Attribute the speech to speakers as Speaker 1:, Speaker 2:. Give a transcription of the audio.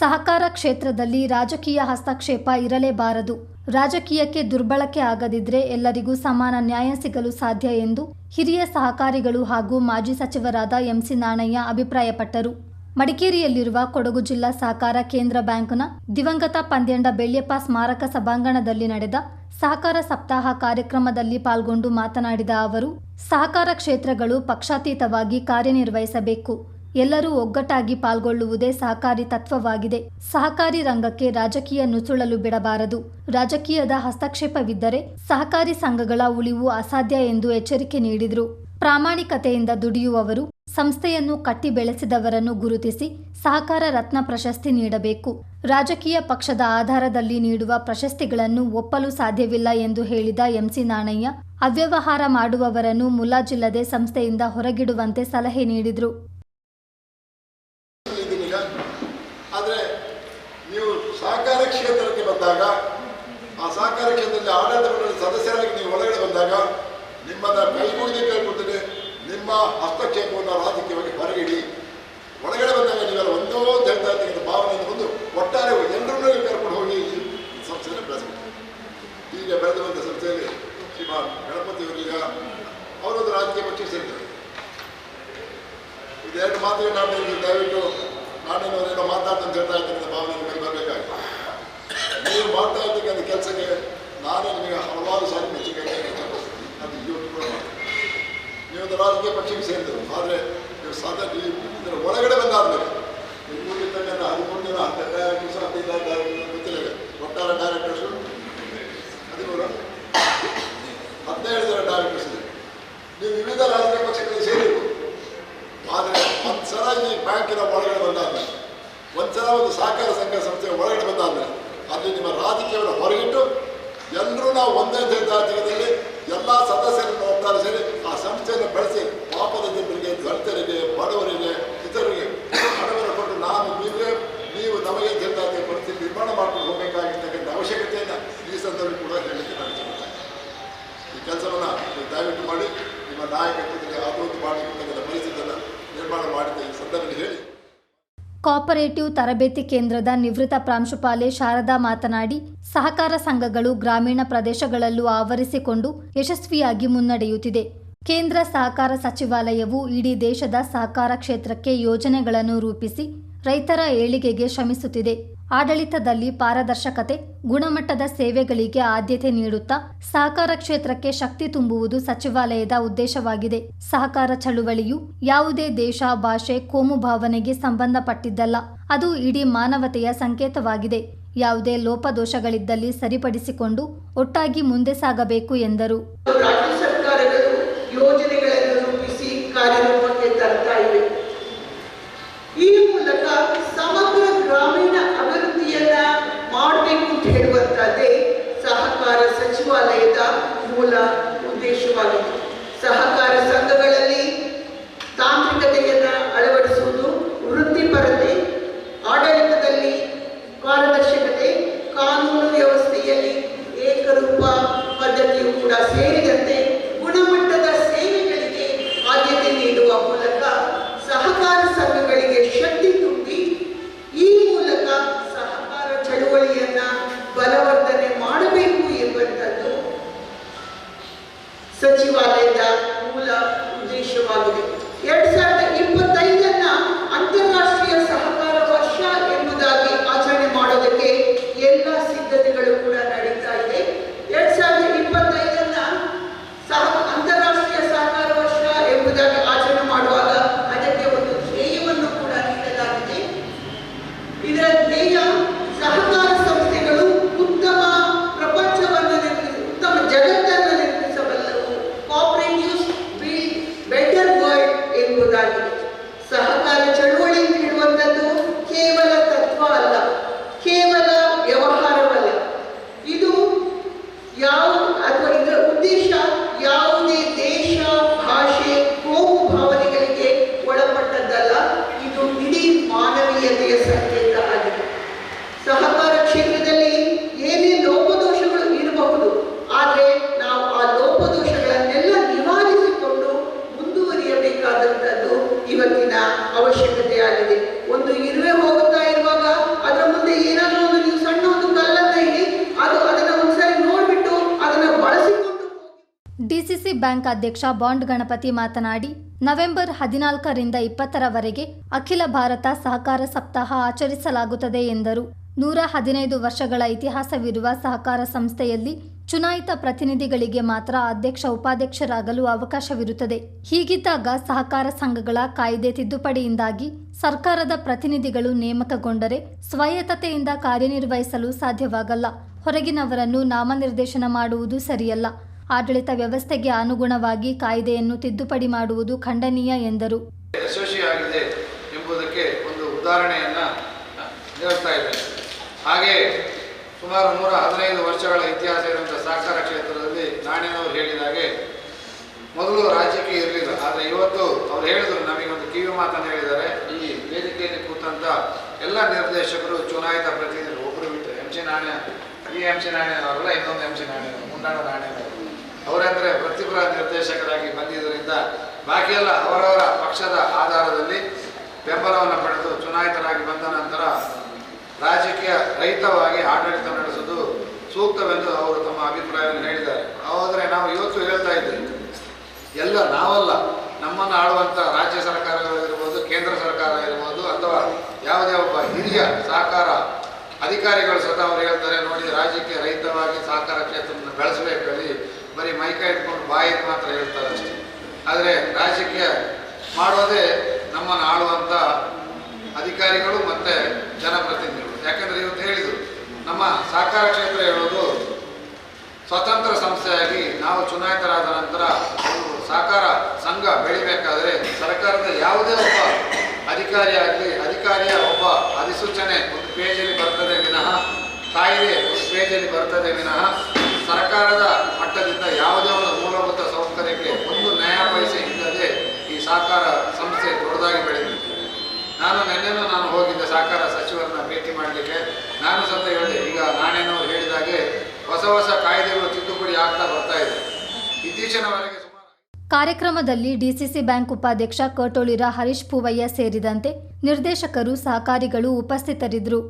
Speaker 1: ಸಹಕಾರ ಕ್ಷೇತ್ರದಲ್ಲಿ ರಾಜಕೀಯ ಹಸ್ತಕ್ಷೇಪ ಇರಲೇಬಾರದು. ರಾಜಕೀಯಕ್ಕೆ ದುರ್ಬಳಕೆ ಆಗದಿದ್ರೆ ಎಲ್ಲರಿಗೂ ಸಮಾನ ನ್ಯಾಯ ಸಿಗಲು ಸಾಧ್ಯ ಎಂದು ಹಿರಿಯ ಸಹಕಾರಿಗಳು ಹಾಗೂ ಮಾಜಿ ಸಚಿವರಾದ ಎಂಸಿ ನಾಣಯ್ಯ ಅಭಿಪ್ರಾಯಪಟ್ಟರು. ಮಡಿಕೇರಿಯಲ್ಲಿರುವ ಕೊಡಗು ಜಿಲ್ಲಾ ಸಹಕಾರ ಕೇಂದ್ರ ಬ್ಯಾಂಕ್ನ ದಿವಂಗತ ಪಂದ್ಯಂಡ ಬೆಳ್ಯಪ್ಪ ಸ್ಮಾರಕ ಸಭಾಂಗಣದಲ್ಲಿ ನಡೆದ ಸಹಕಾರ ಸಪ್ತಾಹ ಕಾರ್ಯಕ್ರಮದಲ್ಲಿ ಪಾಲ್ಗೊಂಡು ಮಾತನಾಡಿದ ಅವರು, ಸಹಕಾರ ಕ್ಷೇತ್ರಗಳು ಪಕ್ಷಾತೀತವಾಗಿ ಕಾರ್ಯನಿರ್ವಹಿಸಬೇಕು. ಎಲ್ಲರೂ ಒಗ್ಗಟ್ಟಾಗಿ ಪಾಲ್ಗೊಳ್ಳುವುದೇ ಸಹಕಾರಿ ತತ್ವವಾಗಿದೆ. ಸಹಕಾರಿ ರಂಗಕ್ಕೆ ರಾಜಕೀಯ ನುಸುಳಲು ಬಿಡಬಾರದು. ರಾಜಕೀಯದ ಹಸ್ತಕ್ಷೇಪವಿದ್ದರೆ ಸಹಕಾರಿ ಸಂಘಗಳ ಉಳಿವು ಅಸಾಧ್ಯ ಎಂದು ಎಚ್ಚರಿಕೆ ನೀಡಿದರು. ಪ್ರಾಮಾಣಿಕತೆಯಿಂದ ದುಡಿಯುವವರು, ಸಂಸ್ಥೆಯನ್ನು ಕಟ್ಟಿ ಬೆಳೆಸಿದವರನ್ನು ಗುರುತಿಸಿ ಸಹಕಾರ ರತ್ನ ಪ್ರಶಸ್ತಿ ನೀಡಬೇಕು. ರಾಜಕೀಯ ಪಕ್ಷದ ಆಧಾರದಲ್ಲಿ ನೀಡುವ ಪ್ರಶಸ್ತಿಗಳನ್ನು ಒಪ್ಪಲು ಸಾಧ್ಯವಿಲ್ಲ ಎಂದು ಹೇಳಿದ ಎಂಸಿ ನಾಣಯ್ಯ, ಅವ್ಯವಹಾರ ಮಾಡುವವರನ್ನು ಮುಲಾಜಿಲ್ಲದೆ ಸಂಸ್ಥೆಯಿಂದ ಹೊರಗಿಡುವಂತೆ ಸಲಹೆ ನೀಡಿದರು
Speaker 2: ಇದ್ದೀನಿ ಈಗ ಆದರೆ ನೀವು ಸಹಕಾರ ಕ್ಷೇತ್ರಕ್ಕೆ ಬಂದಾಗ, ಆ ಸಹಕಾರ ಕೇಂದ್ರದಲ್ಲಿ ಆಡಳಿತ ಸದಸ್ಯರಾಗಿ ನೀವು ಒಳಗಡೆ ಬಂದಾಗ, ನಿಮ್ಮನ್ನ ಕೈಗೂಡಿದೆ ಕೇಳ್ಕೊಡ್ತೀನಿ ನಿಮ್ಮ ಹಸ್ತಕ್ಷೇಪವನ್ನು ರಾಜಕೀಯವಾಗಿ ಹೊರಗಿಡಿ. ಒಳಗಡೆ ಬಂದಾಗ ನೀವೆಲ್ಲ ಒಂದೋ ಅಂತ ಭಾವನೆಯನ್ನು ಬಂದು ಒಟ್ಟಾರೆ ಎಲ್ಲರನ್ನೂ ಕರ್ಕೊಂಡು ಹೋಗಿ ಈ ಸಂಸ್ಥೆಯನ್ನು ಬೆಳೆಸಬೇಕು. ಈಗ ಬೆಳೆದು ಬಂದ ಸಂಸ್ಥೆಯಲ್ಲಿ ಶ್ರೀಮಾನ್ ಗಣಪತಿ ಅವರೀಗ ಅವರೊಂದು ರಾಜಕೀಯ ಪಕ್ಷ ಸೇರಿದ್ದಾರೆ. ಇದೆರಡು ಮಾತಿಗೆ ನಾನು ದಯವಿಟ್ಟು ನಾನೇನೋ ಮಾತಾಡ್ತಂತ ಹೇಳ್ತಾ ಇದ್ದೀನಿ ಭಾವನೆ ನಿಮಗೆ ಬರಬೇಕಾಗಿದೆ. ನೀವು ಮಾಡ್ತಾ ಇರ್ತಕ್ಕಂಥ ಕೆಲಸಕ್ಕೆ ನಾನು ನಿಮಗೆ ಹಲವಾರು ಸಾರಿ ಮೆಚ್ಚುಗೆ ಅದು ಇವತ್ತು ಕೂಡ ಮಾಡ್ತೀನಿ. ಒಂದು ರಾಜಕೀಯ ಪಕ್ಷಕ್ಕೆ ಸೇರಿದ್ರು. ಆದರೆ ನೀವು ನೀವು ಇದರ ಒಳಗಡೆ ಬಂದಾದ್ಮೇಲೆ ನೀವು ಕೂಡಿರ್ತಕ್ಕಂಥ ಹದಿಮೂರು ಜನ ಹತ್ತು ದಿವಸ ಹದಿನೈದು ಗೊತ್ತಿಲ್ಲ. ಒಟ್ಟಾರೆ ಡೈರೆಕ್ಟರ್ಸು ಹದಿಮೂರು ಹದಿನೈದು ಜನ ಡೈರೆಕ್ಟರ್ಸ್ ನೀವು ವಿವಿಧ ರಾಜಕೀಯ ಪಕ್ಷಗಳಿಗೆ ಸೇರಿರ್ಬೋದು. ಆದರೆ ಒಂದ್ಸಲ ಈ ಬ್ಯಾಂಕಿನ ಒಳಗಡೆ ಬಂದಾದ್ಮೇಲೆ, ಒಂದ್ಸಲ ಒಂದು ಸಹಕಾರ ಸಂಘ ಸಂಸ್ಥೆ ಒಳಗಡೆ ಬಂದಾದ್ಮೇಲೆ ಅಲ್ಲಿ ನಿಮ್ಮ ರಾಜಕೀಯವನ್ನು ಹೊರಗಿಟ್ಟು ಎಲ್ಲರೂ ನಾವು ಒಂದೇ ರಾಜಕೀಯದಲ್ಲಿ ಎಲ್ಲ ಸದಸ್ಯರನ್ನು ಸೇರಿ, ಆ ಸಂಸ್ಥೆಯನ್ನು ಬೆಳೆಸಿ ಪಾಪದ ಜನರಿಗೆ ದಲಿತರಿಗೆ, ಬಡವರಿಗೆ, ಇತರರಿಗೆ ಹಣವನ್ನು ಕೊಟ್ಟು ನಾನು ನೀವೇ, ನೀವು ನಮಗೆ ಜನಜಾತಿ ಪರಿಸ್ಥಿತಿ ನಿರ್ಮಾಣ ಮಾಡ್ಕೊಂಡು ಹೋಗಬೇಕಾಗಿರ್ತಕ್ಕಂಥ ಅವಶ್ಯಕತೆಯನ್ನು ಈ ಸಂದರ್ಭ ಕೂಡ ಹೇಳಲಿಕ್ಕೆ ನಾನು ಇಷ್ಟಪಡ್ತೇನೆ. ಈ ಕೆಲಸವನ್ನು ದಯವಿಟ್ಟು ಮಾಡಿ, ನಿಮ್ಮ ನಾಯಕತ್ವದಲ್ಲಿ ಅಭಿವೃದ್ಧಿ ಮಾಡಿರ್ತಕ್ಕಂಥ ಪರಿಸ್ಥಿತಿಯನ್ನು ನಿರ್ಮಾಣ ಮಾಡಿದ ಈ ಸಂದರ್ಭದಲ್ಲಿ ಹೇಳಿ.
Speaker 1: ಕೋಪರೇಟಿವ್ ತರಬೇತಿ ಕೇಂದ್ರದ ನಿವೃತ್ತ ಪ್ರಾಂಶುಪಾಲೆ ಶಾರದಾ ಮಾತನಾಡಿ, ಸಹಕಾರ ಸಂಘಗಳು ಗ್ರಾಮೀಣ ಪ್ರದೇಶಗಳಲ್ಲೂ ಆವರಿಸಿಕೊಂಡು ಯಶಸ್ವಿಯಾಗಿ ಮುನ್ನಡೆಯುತ್ತಿದೆ. ಕೇಂದ್ರ ಸಹಕಾರ ಸಚಿವಾಲಯವು ಇಡೀ ದೇಶದ ಸಹಕಾರ ಕ್ಷೇತ್ರಕ್ಕೆ ಯೋಜನೆಗಳನ್ನು ರೂಪಿಸಿ ರೈತರ ಏಳಿಗೆಗೆ ಶ್ರಮಿಸುತ್ತಿದೆ. ಆಡಳಿತದಲ್ಲಿ ಪಾರದರ್ಶಕತೆ, ಗುಣಮಟ್ಟದ ಸೇವೆಗಳಿಗೆ ಆದ್ಯತೆ ನೀಡುತ್ತಾ ಸಹಕಾರ ಕ್ಷೇತ್ರಕ್ಕೆ ಶಕ್ತಿ ತುಂಬುವುದು ಸಚಿವಾಲಯದ ಉದ್ದೇಶವಾಗಿದೆ. ಸಹಕಾರ ಚಳುವಳಿಯು ಯಾವುದೇ ದೇಶ, ಭಾಷೆ, ಕೋಮು ಭಾವನೆಗೆ ಸಂಬಂಧಪಟ್ಟಿದ್ದಲ್ಲ. ಅದು ಇಡೀ ಮಾನವತೆಯ ಸಂಕೇತವಾಗಿದೆ. ಯಾವುದೇ ಲೋಪದೋಷಗಳಿದ್ದಲ್ಲಿ ಸರಿಪಡಿಸಿಕೊಂಡು ಒಟ್ಟಾಗಿ ಮುಂದೆ ಸಾಗಬೇಕು ಎಂದರು.
Speaker 3: ಈ ಮೂಲಕ ಸಮಗ್ರ ಗ್ರಾಮೀಣ ಮೂಲ ಉದ್ದೇಶವಾಗಿದೆ ಸಹಕಾರ ನೀರಿನ ಅವಶ್ಯಕತೆಯಾಗಿದೆ ಒಂದು ಇರುವೆ ಹೋಗುತ್ತಾ ಇರುವಾಗ ಅದರ ಮುಂದೆ ಏನಾದರೂ ಒಂದು ನೀವು ಸಣ್ಣ ಒಂದು ಕಲ್ಲನ್ನ ಇಲ್ಲಿ ಅದು ಅದನ್ನ ಒಂದ್ಸರಿ ನೋಡ್ಬಿಟ್ಟು ಅದನ್ನ ಬಳಸಿಕೊಂಡು
Speaker 1: ಡಿಸಿಸಿ ಬ್ಯಾಂಕ್ ಅಧ್ಯಕ್ಷ ಬಾಂಡ್ ಗಣಪತಿ ಮಾತನಾಡಿ, ನವೆಂಬರ್ ಹದಿನಾಲ್ಕರಿಂದ ಇಪ್ಪತ್ತರವರೆಗೆ ಅಖಿಲ ಭಾರತ ಸಹಕಾರ ಸಪ್ತಾಹ ಆಚರಿಸಲಾಗುತ್ತದೆ ಎಂದರು. ನೂರ ಹದಿನೈದು ವರ್ಷಗಳ ಇತಿಹಾಸವಿರುವ ಸಹಕಾರ ಸಂಸ್ಥೆಯಲ್ಲಿ ಚುನಾಯಿತ ಪ್ರತಿನಿಧಿಗಳಿಗೆ ಮಾತ್ರ ಅಧ್ಯಕ್ಷ ಉಪಾಧ್ಯಕ್ಷರಾಗಲು ಅವಕಾಶವಿರುತ್ತದೆ. ಹೀಗಿದ್ದಾಗ ಸಹಕಾರ ಸಂಘಗಳ ಕಾಯ್ದೆ ತಿದ್ದುಪಡಿಯಿಂದಾಗಿ ಸರ್ಕಾರದ ಪ್ರತಿನಿಧಿಗಳು ನೇಮಕಗೊಂಡರೆ ಸ್ವಾಯತ್ತತೆಯಿಂದ ಕಾರ್ಯನಿರ್ವಹಿಸಲು ಸಾಧ್ಯವಾಗಲ್ಲ. ಹೊರಗಿನವರನ್ನು ನಾಮನಿರ್ದೇಶನ ಮಾಡುವುದು ಸರಿಯಲ್ಲ. ಆಡಳಿತ ವ್ಯವಸ್ಥೆಗೆ ಅನುಗುಣವಾಗಿ ಕಾಯ್ದೆಯನ್ನು ತಿದ್ದುಪಡಿ ಮಾಡುವುದು ಖಂಡನೀಯ ಎಂದರು.
Speaker 4: ಎಂಬುದಕ್ಕೆ ಒಂದು ಉದಾಹರಣೆಯನ್ನು ಹಾಗೆ ಸುಮಾರು ನೂರ ಹದಿನೈದು ವರ್ಷಗಳ ಇತಿಹಾಸ ಇರುವಂಥ ಸಹಕಾರ ಕ್ಷೇತ್ರದಲ್ಲಿ ನಾಣ್ಯನವರು ಹೇಳಿದ ಹಾಗೆ ಮೊದಲು ರಾಜ್ಯಕ್ಕೆ ಇರಲಿಲ್ಲ. ಆದರೆ ಇವತ್ತು ಅವ್ರು ಹೇಳಿದ್ರು, ನಮಗೆ ಒಂದು ಕಿವಿ ಮಾತನ್ನು ಹೇಳಿದ್ದಾರೆ. ಈ ವೇದಿಕೆಯಲ್ಲಿ ಕೂತಂತ ಎಲ್ಲ ನಿರ್ದೇಶಕರು, ಚುನಾಯಿತ ಪ್ರತಿನಿಧಿಗಳು ಒಬ್ಬರು ಬಿಟ್ಟು ಎಂ ಸಿ ನಾಣ್ಯ, ಈ ಎಂ ಸಿ ನಾಣ್ಯನವರಲ್ಲ, ಇನ್ನೊಂದು ಎಂ ಸಿ ನಾಣ್ಯ ಮುಂಡಾಣ ನಾಣ್ಯನವರು. ಅವರಂದ್ರೆ ವೃತ್ತಿಪರ ನಿರ್ದೇಶಕರಾಗಿ ಬಂದಿದ್ದರಿಂದ ಎಲ್ಲ ಅವರವರ ಪಕ್ಷದ ಆಧಾರದಲ್ಲಿ ಬೆಂಬಲವನ್ನು ಪಡೆದು ಚುನಾಯಿತರಾಗಿ ಬಂದ ನಂತರ ರಾಜಕೀಯ ರಹಿತವಾಗಿ ಆಡಳಿತ ನಡೆಸುವುದು ಸೂಕ್ತವೆಂದು ಅವರು ತಮ್ಮ ಅಭಿಪ್ರಾಯವನ್ನು ಹೇಳಿದ್ದಾರೆ. ಆದರೆ ನಾವು ಇವತ್ತು ಹೇಳ್ತಾ ಇದ್ದೇವೆ, ಎಲ್ಲ ನಾವಲ್ಲ, ನಮ್ಮನ್ನು ಆಳುವಂಥ ರಾಜ್ಯ ಸರ್ಕಾರಗಳಿರ್ಬೋದು ಕೇಂದ್ರ ಸರ್ಕಾರ ಇರ್ಬೋದು ಅಥವಾ ಯಾವುದೇ ಒಬ್ಬ ಹಿರಿಯ ಸಹಕಾರ ಅಧಿಕಾರಿಗಳು ಸತಾವರ ಅವರು ಹೇಳ್ತಾರೆ, ನೋಡಿ ರಾಜ್ಯಕ್ಕೆ ರಹಿತವಾಗಿ ಸಹಕಾರ ಕ್ಷೇತ್ರವನ್ನು ಬೆಳೆಸಬೇಕಲ್ಲಿ ಬರೀ ಮೈಕ ಇಟ್ಕೊಂಡು ಬಾಯಿಗೆ ಮಾತ್ರ ಹೇಳ್ತಾರೆ ಆದರೆ ರಾಜಕೀಯ ಮಾಡೋದೇ ನಮ್ಮನ್ನು ಆಳುವಂಥ ಅಧಿಕಾರಿಗಳು ಮತ್ತು ಜನಪ್ರತಿನಿಧಿಗಳು ಯಾಕಂದರೆ ಇವತ್ತು ಹೇಳಿದರು, ನಮ್ಮ ಸಹಕಾರ ಕ್ಷೇತ್ರ ಹೇಳೋದು ಸ್ವತಂತ್ರ ಸಂಸ್ಥೆಯಾಗಿ ನಾವು ಚುನಾಯಿತರಾದ ನಂತರ ಒಂದು ಸಹಕಾರ ಸಂಘ ಬೆಳಿಬೇಕಾದ್ರೆ ಸರ್ಕಾರದ ಯಾವುದೇ ಒಬ್ಬ ಅಧಿಕಾರಿ ಆಗಲಿ, ಅಧಿಕಾರಿಯ ಒಬ್ಬ ಅಧಿಸೂಚನೆ ಒಂದು ಪೇಜಲ್ಲಿ ಬರ್ತದೆ ವಿನಃ, ಕಾಯಿದೆ ಒಂದು ಪೇಜಲ್ಲಿ ಬರ್ತದೆ ವಿನಃ, ಸರ್ಕಾರದ ಮಟ್ಟದಿಂದ ಯಾವುದೇ ಒಂದು ಮೂಲಭೂತ ಸೌಕರ್ಯಕ್ಕೆ ಒಂದು ನ್ಯಾಯ ಪೈಸೆ ಇಲ್ಲದೆ ಈ ಸಹಕಾರ ಸಂಸ್ಥೆ ದೊಡ್ಡದಾಗಿ ಬೆಳೆದಿದೆ. ನಾನು ನೆನ್ನೆನೂ ನಾನು ಹೋಗಿದ್ದೆ, ಸಹಕಾರ ಸಚಿವರನ್ನ ಭೇಟಿ ಮಾಡಲಿಕ್ಕೆ. ನಾನು ಸ್ವಲ್ಪ ಹೇಳಿದೆ, ಈಗ ನಾನೇನೋ ಹೇಳಿದಾಗೆ ಹೊಸ ಹೊಸ ಕಾಯ್ದೆಗಳು ತಿದ್ದುಪಡಿ ಆಗ್ತಾ ಬರ್ತಾ ಇದೆ. ಇತ್ತೀಚಿನವರೆಗೆ
Speaker 1: ಕಾರ್ಯಕ್ರಮದಲ್ಲಿ ಡಿಸಿಸಿ ಬ್ಯಾಂಕ್ ಉಪಾಧ್ಯಕ್ಷ ಕಟೋಳಿರ ಹರೀಶ್ ಪೂವಯ್ಯ ಸೇರಿದಂತೆ ನಿರ್ದೇಶಕರು, ಸಹಕಾರಿಗಳು ಉಪಸ್ಥಿತರಿದ್ದರು.